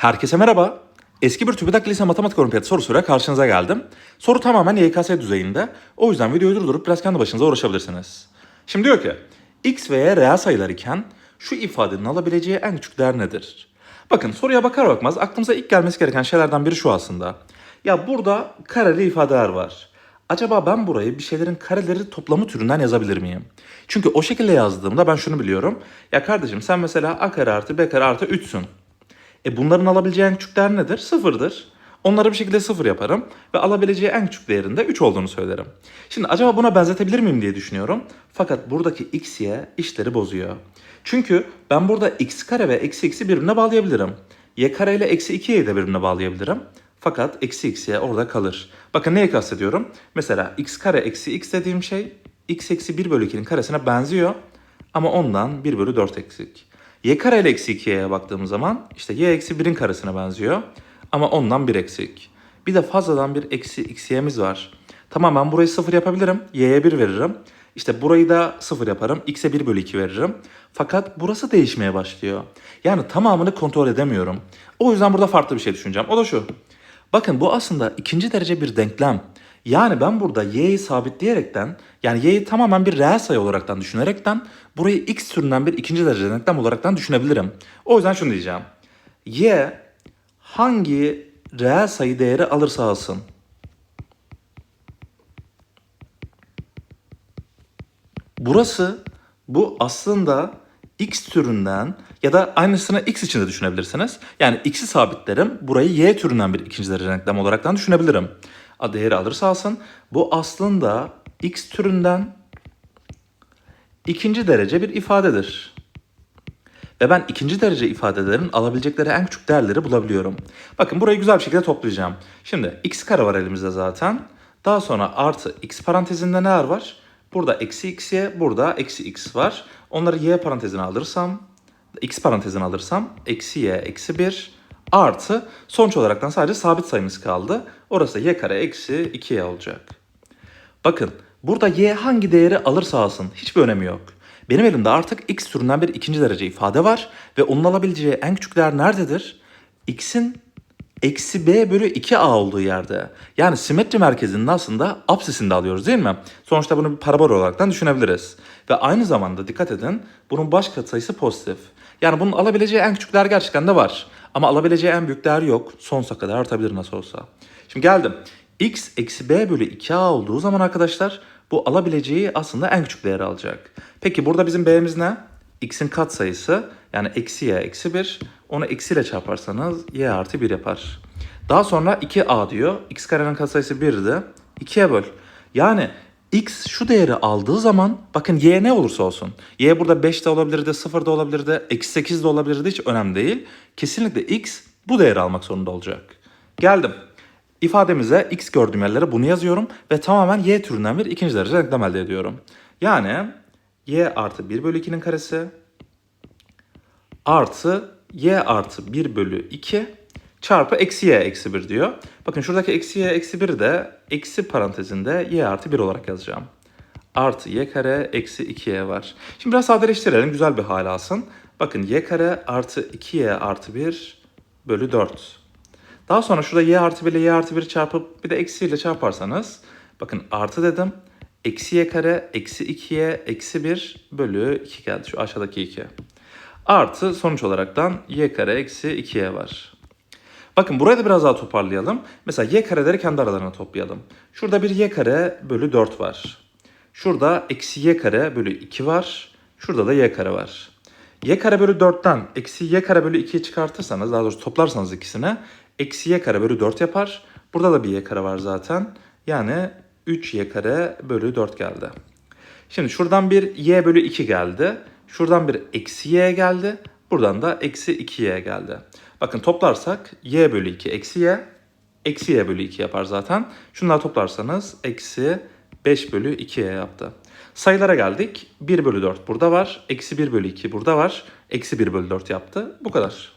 Herkese merhaba. Eski bir TÜBİTAK Lise Matematik Olimpiyatı sorusuyla karşınıza geldim. Soru tamamen YKS düzeyinde. O yüzden videoyu durdurup biraz kendi başınıza uğraşabilirsiniz. Şimdi diyor ki, x ve y reel sayılar iken şu ifadenin alabileceği en küçük değer nedir? Bakın soruya bakar bakmaz aklımıza ilk gelmesi gereken şeylerden biri şu aslında. Ya burada kareli ifadeler var. Acaba ben burayı bir şeylerin kareleri toplamı türünden yazabilir miyim? Çünkü o şekilde yazdığımda ben şunu biliyorum. Ya kardeşim sen mesela a kare artı b kare artı 3'sün. E bunların alabileceği en küçük değer nedir? Sıfırdır. Onları bir şekilde sıfır yaparım ve alabileceği en küçük değerinde 3 olduğunu söylerim. Şimdi acaba buna benzetebilir miyim diye düşünüyorum. Fakat buradaki x, y işleri bozuyor. Çünkü ben burada x kare ve eksi x'i birbirine bağlayabilirim. y kare ile eksi 2y'yi de birbirine bağlayabilirim. Fakat eksi x, y orada kalır. Bakın neye kastediyorum? Mesela x kare eksi x dediğim şey x eksi 1 bölü 2'nin karesine benziyor. Ama ondan 1 bölü 4 eksik. Y kare eksi 2y'ye baktığımız zaman işte y eksi 1'in karesine benziyor. Ama ondan 1 eksik. Bir de fazladan bir eksi x'y'miz var. Tamam ben burayı 0 yapabilirim. y'ye 1 veririm. İşte burayı da 0 yaparım. x'e 1 bölü 2 veririm. Fakat burası değişmeye başlıyor. Yani tamamını kontrol edemiyorum. O yüzden burada farklı bir şey düşüneceğim. O da şu. Bakın bu aslında ikinci derece bir denklem. Yani ben burada y'yi sabitleyerekten yani y'yi tamamen bir reel sayı olaraktan düşünerekten burayı x türünden bir ikinci derece denklem olaraktan düşünebilirim. O yüzden şunu diyeceğim. y hangi reel sayı değeri alırsa alsın. Burası bu aslında x türünden ya da aynısını x için de düşünebilirsiniz. Yani x'i sabitlerim. Burayı y türünden bir ikinci derece denklem olaraktan düşünebilirim. A değeri alırsa alsın. Bu aslında x türünden ikinci derece bir ifadedir. Ve ben ikinci derece ifadelerin alabilecekleri en küçük değerleri bulabiliyorum. Bakın burayı güzel bir şekilde toplayacağım. Şimdi x kare var elimizde zaten. Daha sonra artı x parantezinde neler var? Burada eksi xy, burada eksi x var. Onları y parantezine alırsam, x parantezine alırsam eksi y eksi 1 artı sonuç olaraktan sadece sabit sayımız kaldı. Orası y kare eksi 2y olacak. Bakın burada y hangi değeri alırsa alsın hiçbir önemi yok. Benim elimde artık x türünden bir ikinci derece ifade var ve onun alabileceği en küçük değer nerededir? x'in eksi b bölü 2a olduğu yerde. Yani simetri merkezinin aslında apsisinde alıyoruz değil mi? Sonuçta bunu bir parabol olarak düşünebiliriz. Ve aynı zamanda dikkat edin bunun baş katsayısı pozitif. Yani bunun alabileceği en küçük değer gerçekten de var. Ama alabileceği en büyük değer yok. Sonsuza kadar artabilir nasıl olsa. Şimdi geldim. x eksi b bölü 2a olduğu zaman arkadaşlar bu alabileceği aslında en küçük değeri alacak. Peki burada bizim b'miz ne? x'in katsayısı yani eksi y eksi 1. Onu eksiyle çarparsanız y artı 1 yapar. Daha sonra 2a diyor. x karenin katsayısı 1'di. 2'ye böl. Yani x şu değeri aldığı zaman bakın y ne olursa olsun. Y burada 5 de olabilirdi, 0 da olabilirdi, eksi 8 de olabilirdi hiç önemli değil. Kesinlikle x bu değeri almak zorunda olacak. Geldim. İfademize x gördüğüm yerlere bunu yazıyorum ve tamamen y türünden bir ikinci derece denklem elde ediyorum. Yani y artı 1 bölü 2'nin karesi artı y artı 1 bölü 2 çarpı eksi y eksi 1 diyor. Bakın şuradaki eksi y eksi 1 de eksi parantezinde y artı 1 olarak yazacağım. Artı y kare eksi 2y var. Şimdi biraz sadeleştirelim güzel bir hal alsın. Bakın y kare artı 2y artı 1 bölü 4. Daha sonra şurada y artı 1 ile y artı 1 çarpıp bir de eksiyle çarparsanız bakın artı dedim. Eksi y kare eksi 2y eksi 1 bölü 2 geldi şu aşağıdaki 2. Artı sonuç olaraktan y kare eksi 2y var. Bakın burayı da biraz daha toparlayalım. Mesela y kareleri kendi aralarına toplayalım. Şurada bir y kare bölü 4 var. Şurada eksi y kare bölü 2 var. Şurada da y kare var. y kare bölü 4'ten eksi y kare bölü 2'yi çıkartırsanız daha doğrusu toplarsanız ikisini eksi y kare bölü 4 yapar. Burada da bir y kare var zaten. Yani 3y kare bölü 4 geldi. Şimdi şuradan bir y bölü 2 geldi. Şuradan bir eksi y geldi. Buradan da eksi 2y geldi. Bakın toplarsak y bölü 2 eksi y. Eksi y bölü 2 yapar zaten. Şunları toplarsanız eksi 5 bölü 2y yaptı. Sayılara geldik. 1 bölü 4 burada var. Eksi 1 bölü 2 burada var. Eksi 1 bölü 4 yaptı. Bu kadar.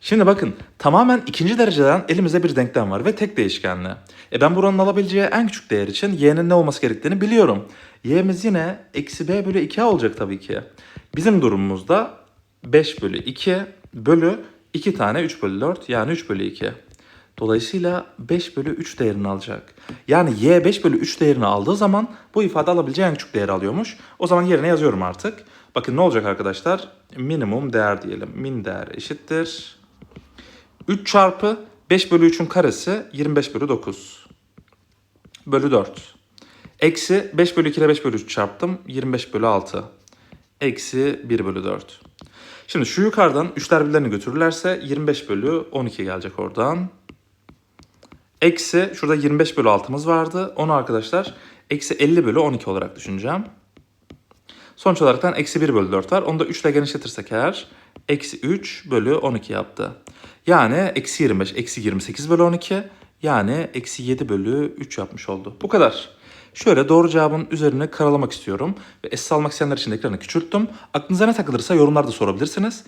Şimdi bakın tamamen ikinci dereceden elimizde bir denklem var ve tek değişkenli. E ben buranın alabileceği en küçük değer için y'nin ne olması gerektiğini biliyorum. y'miz yine eksi b bölü 2a olacak tabii ki. Bizim durumumuzda 5 bölü 2 bölü 2 tane 3 bölü 4 yani 3 bölü 2. Dolayısıyla 5 bölü 3 değerini alacak. Yani y 5 bölü 3 değerini aldığı zaman bu ifade alabileceği en küçük değeri alıyormuş. O zaman yerine yazıyorum artık. Bakın ne olacak arkadaşlar? Minimum değer diyelim. Min değer eşittir. 3 çarpı 5 bölü 3'ün karesi 25 bölü 9. Bölü 4. Eksi 5 bölü 2 ile 5 bölü 3 çarptım. 25 bölü 6. Eksi 1 bölü 4. Şimdi şu yukarıdan 3'ler birlerini götürürlerse 25 bölü 12 gelecek oradan. Eksi şurada 25 bölü 6'mız vardı. Onu arkadaşlar eksi 50 bölü 12 olarak düşüneceğim. Sonuç olaraktan eksi 1 bölü 4 var. Onu da 3 ile genişletirsek eğer eksi 3 bölü 12 yaptı. Yani eksi 25, eksi 28 bölü 12 yani eksi 7 bölü 3 yapmış oldu. Bu kadar. Şöyle doğru cevabın üzerine karalamak istiyorum. Ve esas almak isteyenler için ekranı küçülttüm. Aklınıza ne takılırsa yorumlarda sorabilirsiniz.